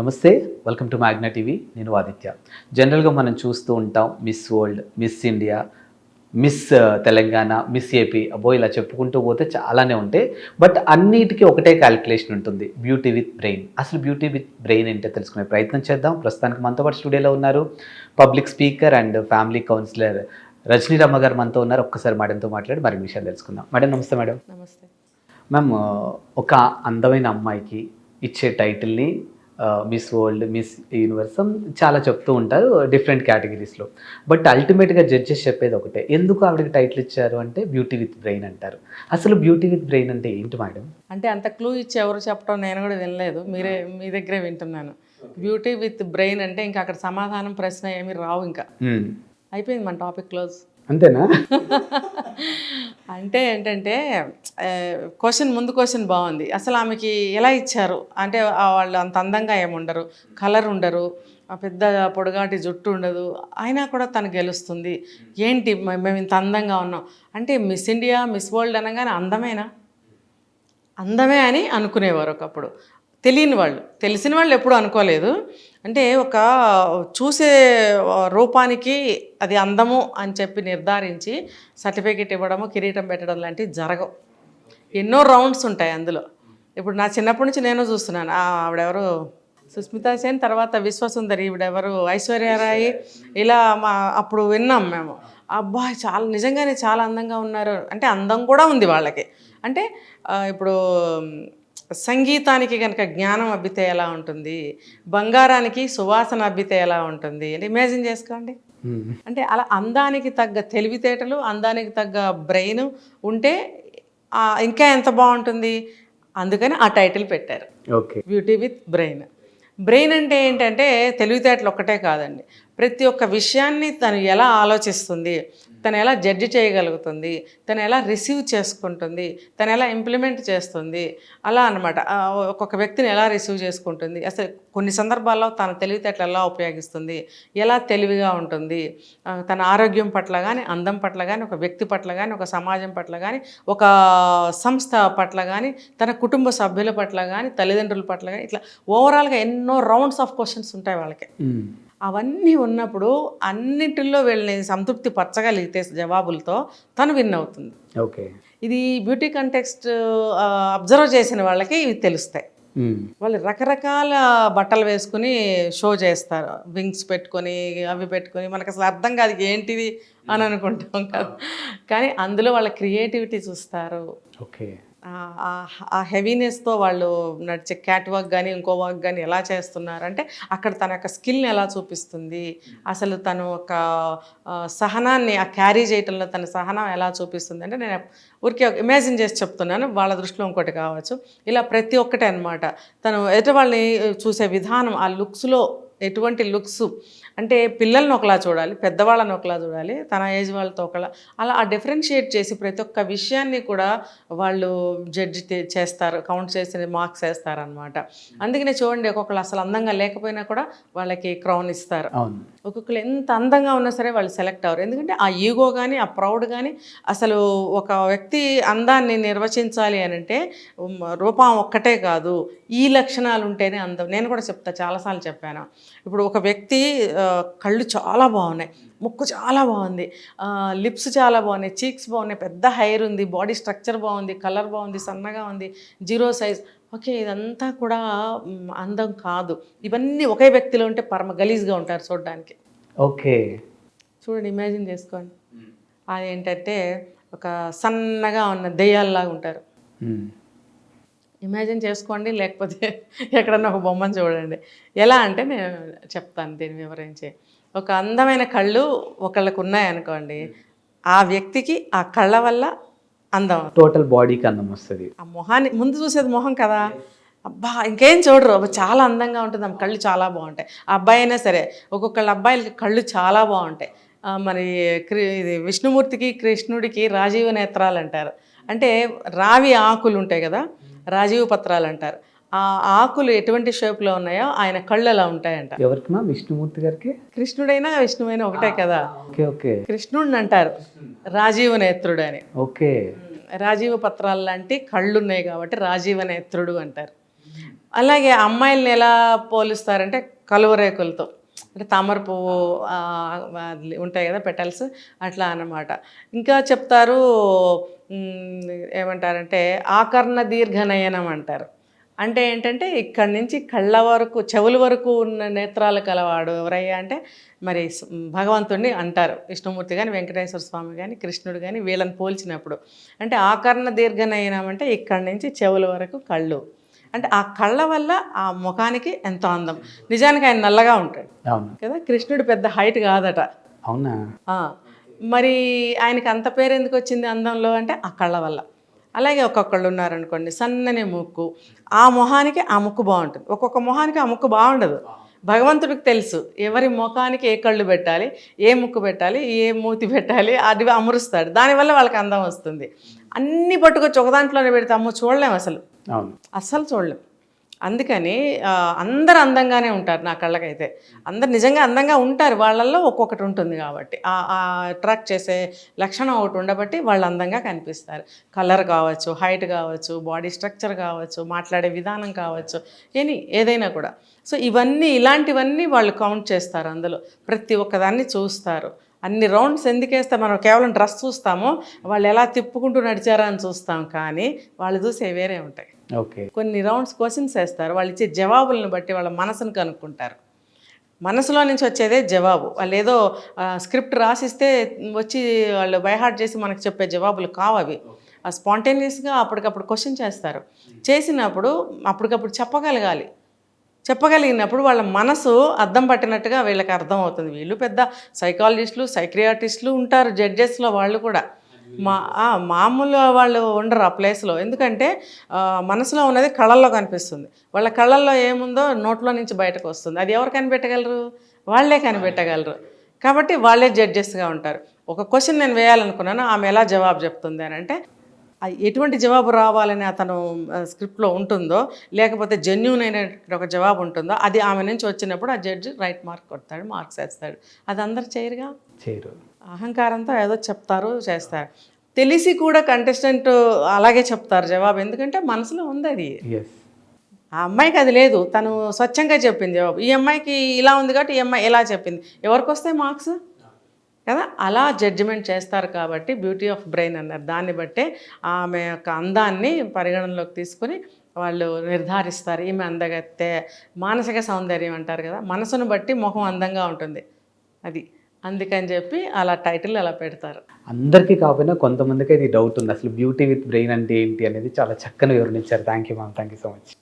నమస్తే welcome to Magna TV నేను ఆదిత్య. జనరల్గా మనం చూస్తూ ఉంటాం Miss World Miss India Miss Telangana Miss AP అబ్బో ఇలా చెప్పుకుంటూ పోతే చాలానే ఉంటాయి బట్ అన్నిటికీ ఒకటే క్యాలిక్యులేషన్ ఉంటుంది బ్యూటీ విత్ బ్రెయిన్ అసలు బ్యూటీ విత్ బ్రెయిన్ ఏంటో తెలుసుకునే ప్రయత్నం చేద్దాం. ప్రస్తుతానికి మనతో పాటు స్టూడియోలో ఉన్నారు public speaker and family counsellor Rajani Ramma garu మనతో ఉన్నారు. ఒక్కసారి మేడంతో మాట్లాడి మరిన్ని విషయాలు తెలుసుకుందాం. మేడం నమస్తే మేడం నమస్తే. మ్యామ్ ఒక అందమైన అమ్మాయికి ఇచ్చే టైటిల్ని మిస్ వరల్డ్ మిస్ యూనివర్సం చాలా చెప్తూ ఉంటారు డిఫరెంట్ కేటగిరీస్లో బట్ అల్టిమేట్గా జడ్జెస్ చెప్పేది ఒకటే. ఎందుకు ఆవిడకి టైటిల్ ఇచ్చారు అంటే బ్యూటీ విత్ బ్రెయిన్ అంటారు. అసలు బ్యూటీ విత్ బ్రెయిన్ అంటే ఏంటి మేడం అంటే అంత క్లూ ఇచ్చి ఎవరు చెప్పడం నేను కూడా వినలేదు. మీరే మీ దగ్గరే వింటున్నాను. బ్యూటీ విత్ బ్రెయిన్ అంటే ఇంకా అక్కడ సమాధానం ప్రశ్న ఏమి రావు ఇంకా. మ్మ్. అయిపోయింది మన టాపిక్ క్లోజ్ అంతేనా? అంటే ఏంటంటే క్వశ్చన్ ముందు క్వశ్చన్ బాగుంది. అసలు ఆమెకి ఎలా ఇచ్చారు? అంటే ఆ వాళ్ళు అంత అందంగా ఏముండరు కలర్ ఉండరు. ఆ పెద్ద పొడుగాటి జుట్టు ఉండదు. అయినా కూడా తను గెలుస్తుంది. ఏంటి మేము ఇంత అందంగా ఉన్నాం? అంటే మిస్ ఇండియా మిస్ వరల్డ్ అనగానే అందమేనా? అందమే అని అనుకునేవారు ఒకప్పుడు. తెలియని వాళ్ళు. తెలిసిన వాళ్ళు ఎప్పుడు అనుకోలేదు. అంటే ఒక చూసే రూపానికి అది అందము అని చెప్పి నిర్ధారించి సర్టిఫికేట్ ఇవ్వడము కిరీటం పెట్టడం లాంటివి జరగవు. ఎన్నో రౌండ్స్ ఉంటాయి అందులో. ఇప్పుడు నా చిన్నప్పటి నుంచి నేను చూస్తున్నాను. ఆవిడెవరు? సుస్మితా సేన్ తర్వాత విశ్వసుందరి ఈవిడెవరు? ఐశ్వర్యరాయి ఇలా మా అప్పుడు విన్నాం మేము. అబ్బా చాలా నిజంగానే చాలా అందంగా ఉన్నారు. అంటే అందం కూడా ఉంది వాళ్ళకి. అంటే ఇప్పుడు సంగీతానికి కనుక జ్ఞానం అబ్బితే ఎలా ఉంటుంది? బంగారానికి సువాసన అబ్బితే ఎలా ఉంటుంది? అంటే ఇమాజిన్ చేసుకోండి. అంటే అలా అందానికి తగ్గ తెలివితేటలు అందానికి తగ్గ బ్రెయిన్ ఉంటే ఇంకా ఎంత బాగుంటుంది? అందుకని ఆ టైటిల్ పెట్టారు. Okay. Beauty with brain brain అంటే ఏంటంటే తెలివితేటలు ఒక్కటే కాదండి. ప్రతి ఒక్క విషయాన్ని తను ఎలా ఆలోచిస్తుంది? తను ఎలా జడ్జి చేయగలుగుతుంది తను ఎలా రిసీవ్ చేసుకుంటుంది తను ఎలా ఇంప్లిమెంట్ చేస్తుంది అలా అనమాట ఒక్కొక్క వ్యక్తిని ఎలా రిసీవ్ చేసుకుంటుంది అసలు కొన్ని సందర్భాల్లో తన తెలివితేటలు ఎలా ఉపయోగిస్తుంది ఎలా తెలివిగా ఉంటుంది తన ఆరోగ్యం పట్ల కానీ అందం పట్ల కానీ ఒక వ్యక్తి పట్ల కానీ ఒక సమాజం పట్ల కానీ ఒక సంస్థ పట్ల కానీ తన కుటుంబ సభ్యుల పట్ల కానీ తల్లిదండ్రుల పట్ల కానీ ఇట్లా ఓవరాల్గా ఎన్నో రౌండ్స్ ఆఫ్ క్వశ్చన్స్ ఉంటాయి వాళ్ళకి. అవన్నీ ఉన్నప్పుడు అన్నిటిల్లో వీళ్ళని సంతృప్తి పరచగలిగితే జవాబులతో తను విన్ అవుతుంది. ఓకే. ఇది బ్యూటీ కంటెక్స్ట్ అబ్జర్వ్ చేసిన వాళ్ళకి ఇవి తెలుస్తాయి. వాళ్ళు రకరకాల బట్టలు వేసుకుని షో చేస్తారు. వింగ్స్ పెట్టుకొని అవి పెట్టుకొని మనకు అసలు అర్థం కాదు ఏంటిది అని అనుకుంటాం కదా. కానీ అందులో వాళ్ళ క్రియేటివిటీ చూస్తారు. ఓకే. ఆ- హెవీనెస్తో వాళ్ళు నడిచే క్యాట్ వాక్ కానీ ఇంకో వాక్ కానీ ఎలా చేస్తున్నారు? అంటే అక్కడ తన యొక్క స్కిల్ని ఎలా చూపిస్తుంది? అసలు తను ఒక సహనాన్ని ఆ క్యారీ చేయటంలో తన సహనం ఎలా చూపిస్తుంది? అంటే నేను ఊరికే ఇమాజిన్ చేసి చెప్తున్నాను. వాళ్ళ దృష్టిలో ఇంకోటి కావచ్చు. ఇలా ప్రతి ఒక్కటి అనమాట తను ఎదుటి వాళ్ళని చూసే విధానం ఆ లుక్స్లో ఎటువంటి లుక్స్ అంటే పిల్లల్ని ఒకలా చూడాలి పెద్దవాళ్ళని ఒకలా చూడాలి తన ఏజ్ వాళ్ళతో ఒకలా. అలా ఆ డిఫరెన్షియేట్ చేసి ప్రతి ఒక్క విషయాన్ని కూడా వాళ్ళు జడ్జి చేస్తారు కౌంట్ చేసి మార్క్స్ వేస్తారనమాట అందుకనే చూడండి ఒక్కొక్కరు అసలు అందంగా లేకపోయినా కూడా వాళ్ళకి క్రౌన్ ఇస్తారు. ఒక్కొక్కరు ఎంత అందంగా ఉన్నా సరే వాళ్ళు సెలెక్ట్ అవ్వరు. ఎందుకంటే ఆ ఈగో కానీ ఆ ప్రౌడ్ కానీ అసలు ఒక వ్యక్తి అందాన్ని నిర్వచించాలి అని అంటే రూపం ఒక్కటే కాదు. ఈ లక్షణాలు ఉంటేనే అందం నేను కూడా చెప్తా చాలాసార్లు చెప్పాను. ఇప్పుడు ఒక వ్యక్తి కళ్ళు చాలా బాగున్నాయి. ముక్కు చాలా బాగుంది. లిప్స్ చాలా బాగున్నాయి. చీక్స్ బాగున్నాయి. పెద్ద హెయిర్ ఉంది. బాడీ స్ట్రక్చర్ బాగుంది. కలర్ బాగుంది. సన్నగా ఉంది. Zero size. ఓకే ఇదంతా కూడా అందం కాదు. ఇవన్నీ ఒకే వ్యక్తిలో ఉంటే పరమ గలీజ్గా ఉంటారు చూడడానికి. ఓకే. చూడండి ఇమాజిన్ చేసుకోండి. అదేంటంటే ఒక సన్నగా ఉన్న దెయ్యాల్లాగా ఉంటారు. ఇమాజిన్ చేసుకోండి లేకపోతే ఎక్కడన్నా ఒక బొమ్మను చూడండి. ఎలా అంటే నేను చెప్తాను దీన్ని వివరించి. ఒక అందమైన కళ్ళు ఒకళ్ళకు ఉన్నాయనుకోండి ఆ వ్యక్తికి ఆ కళ్ళ వల్ల అందం. టోటల్ బాడీకి అందం వస్తుంది. ఆ మొహాన్ని ముందు చూసేది మొహం కదా. అబ్బా ఇంకేం చూడరు. అబ్బా చాలా అందంగా ఉంటుంది. ఆమె కళ్ళు చాలా బాగుంటాయి. ఆ అబ్బాయి అయినా సరే ఒక్కొక్కళ్ళ అబ్బాయిలకి కళ్ళు చాలా బాగుంటాయి. మరి క్రి ఇది విష్ణుమూర్తికి కృష్ణుడికి రాజీవ నేత్రాలు అంటారు. అంటే రావి ఆకులు ఉంటాయి కదా. రాజీవ పత్రాలు అంటారు. ఆ ఆకులు ఎటువంటి షేప్లో ఉన్నాయో ఆయన కళ్ళు అలా ఉంటాయంట. ఎవరికి మా విష్ణుమూర్తి గారికి? కృష్ణుడైనా విష్ణువైనా ఒకటే కదా. Okay okay. కృష్ణుడిని అంటారు. రాజీవ నేత్రుడు అని ఓకే. రాజీవ పత్రాలు లాంటి కళ్ళు ఉన్నాయి కాబట్టి రాజీవ నేత్రుడు అంటారు. అలాగే అమ్మాయిల్ని ఎలా పోలుస్తారంటే కలువ రేకులతో అంటే తామర పువ్వు ఉంటాయి కదా పెటల్స్ అట్లా అన్నమాట. ఇంకా చెప్తారు ఏమంటారంటే ఆకర్ణ దీర్ఘనయనం అంటారు. అంటే ఏంటంటే ఇక్కడి నుంచి కళ్ళ వరకు చెవుల వరకు ఉన్న నేత్రాలు కలవాడు ఎవరయ్యా అంటే మరి భగవంతుడిని అంటారు. విష్ణుమూర్తి కానీ వెంకటేశ్వర స్వామి కానీ కృష్ణుడు కానీ వీళ్ళని పోల్చినప్పుడు. అంటే ఆకర్ణ దీర్ఘనయనం అంటే ఇక్కడి నుంచి చెవుల వరకు కళ్ళు. అంటే ఆ కళ్ళ వల్ల ఆ ముఖానికి ఎంతో అందం. నిజానికి ఆయన నల్లగా ఉంటాడు. కదా కృష్ణుడు పెద్ద హైట్ కాదట. అవునా? మరి ఆయనకి అంత పేరు ఎందుకు వచ్చింది అందంలో అంటే ఆ కళ్ళ వల్ల. అలాగే ఒక్కొక్కళ్ళు ఉన్నారనుకోండి సన్నని ముక్కు. ఆ మొహానికి ఆ ముక్కు బాగుంటుంది. ఒక్కొక్క మొహానికి ఆ ముక్కు బాగుండదు. భగవంతుడికి తెలుసు ఎవరి ముఖానికి ఏ కళ్ళు పెట్టాలి ఏ ముక్కు పెట్టాలి ఏ మూతి పెట్టాలి అది అమరుస్తాడు. దానివల్ల వాళ్ళకి అందం వస్తుంది. అన్నీ పట్టుకొచ్చి ఒక దాంట్లోనే పెడితే అమ్మో చూడలేం అసలు. అస్సలు చూడలేం. అందుకని అందరు అందంగానే ఉంటారు నా కళ్ళకైతే. అందరు నిజంగా అందంగా ఉంటారు. వాళ్ళల్లో ఒక్కొక్కటి ఉంటుంది కాబట్టి. ఆ అట్రాక్ట్ చేసే లక్షణం ఒకటి ఉండబట్టి వాళ్ళు అందంగా కనిపిస్తారు. కలర్ కావచ్చు హైట్ కావచ్చు బాడీ స్ట్రక్చర్ కావచ్చు మాట్లాడే విధానం కావచ్చు ఎనీ ఏదైనా కూడా. సో ఇవన్నీ ఇలాంటివన్నీ వాళ్ళు కౌంట్ చేస్తారు అందులో. ప్రతి ఒక్కదాన్ని చూస్తారు. అన్ని రౌండ్స్ ఎందుకేస్తే మనం కేవలం డ్రెస్ చూస్తామో వాళ్ళు ఎలా తిప్పుకుంటూ నడిచారా అని చూస్తాం కానీ వాళ్ళు చూసే వేరే ఉంటాయి. ఓకే. కొన్ని రౌండ్స్ క్వశ్చన్స్ వేస్తారు. వాళ్ళు ఇచ్చే జవాబులను బట్టి వాళ్ళ మనసును కనుక్కుంటారు. మనసులో నుంచి వచ్చేదే జవాబు. వాళ్ళు ఏదో స్క్రిప్ట్ రాసిస్తే వచ్చి వాళ్ళు బైహార్ట్ చేసి మనకు చెప్పే జవాబులు కావు అవి. ఆ స్పాంటేనియస్గా అప్పటికప్పుడు క్వశ్చన్ చేస్తారు. చేసినప్పుడు అప్పటికప్పుడు చెప్పగలగాలి. చెప్పగలిగినప్పుడు వాళ్ళ మనసు అర్థం పట్టినట్టుగా వీళ్ళకి అర్థం అవుతుంది. వీళ్ళు పెద్ద సైకాలజిస్టులు సైక్రియాటిస్టులు ఉంటారు జడ్జెస్లో వాళ్ళు కూడా. మా మామూలుగా వాళ్ళు ఉండరు ఆ ప్లేస్లో ఎందుకంటే మనసులో ఉన్నది కళ్ళల్లో కనిపిస్తుంది. వాళ్ళ కళ్ళల్లో ఏముందో నోట్లో నుంచి బయటకు వస్తుంది. అది ఎవరు కనిపెట్టగలరు? వాళ్ళే కనిపెట్టగలరు. కాబట్టి వాళ్ళే జడ్జెస్గా ఉంటారు. ఒక క్వశ్చన్ నేను వేయాలనుకున్నాను ఆమె ఎలా జవాబు చెప్తుంది అని అంటే ఎటువంటి జవాబు రావాలని అతను స్క్రిప్ట్లో ఉంటుందో లేకపోతే జెన్యున్ అయిన ఒక జవాబు ఉంటుందో అది ఆమె నుంచి వచ్చినప్పుడు ఆ జడ్జి రైట్ మార్క్ కొడతాడు మార్క్స్ వేస్తాడు. అది అందరు చేయరుగా? చేయరు. అహంకారంతో ఏదో చెప్తారు చేస్తారు. తెలిసి కూడా కంటెస్టెంట్ అలాగే చెప్తారు జవాబు ఎందుకంటే మనసులో ఉంది అది. ఆ అమ్మాయికి అది లేదు తను స్వచ్ఛంగా చెప్పింది జవాబు. ఈ అమ్మాయికి ఇలా ఉంది కాబట్టి ఈ అమ్మాయి ఎలా చెప్పింది. ఎవరికి వస్తాయి మార్క్స్ కదా? అలా జడ్జిమెంట్ చేస్తారు కాబట్టి బ్యూటీ ఆఫ్ బ్రెయిన్ అన్నారు. దాన్ని బట్టే ఆమె యొక్క అందాన్ని పరిగణనలోకి తీసుకొని వాళ్ళు నిర్ధారిస్తారు. ఈమె అందగత్తే మానసిక సౌందర్యం అంటారు కదా? మనసును బట్టి ముఖం అందంగా ఉంటుంది. అది. అందుకని చెప్పి అలా టైటిల్ అలా పెడతారు. అందరికీ కాకపోయినా కొంతమందికి ఇది డౌట్ ఉంది. అసలు బ్యూటీ విత్ బ్రెయిన్ అంటే ఏంటి అనేది చాలా చక్కని వివరించారు. Thank you ma'am thank you so much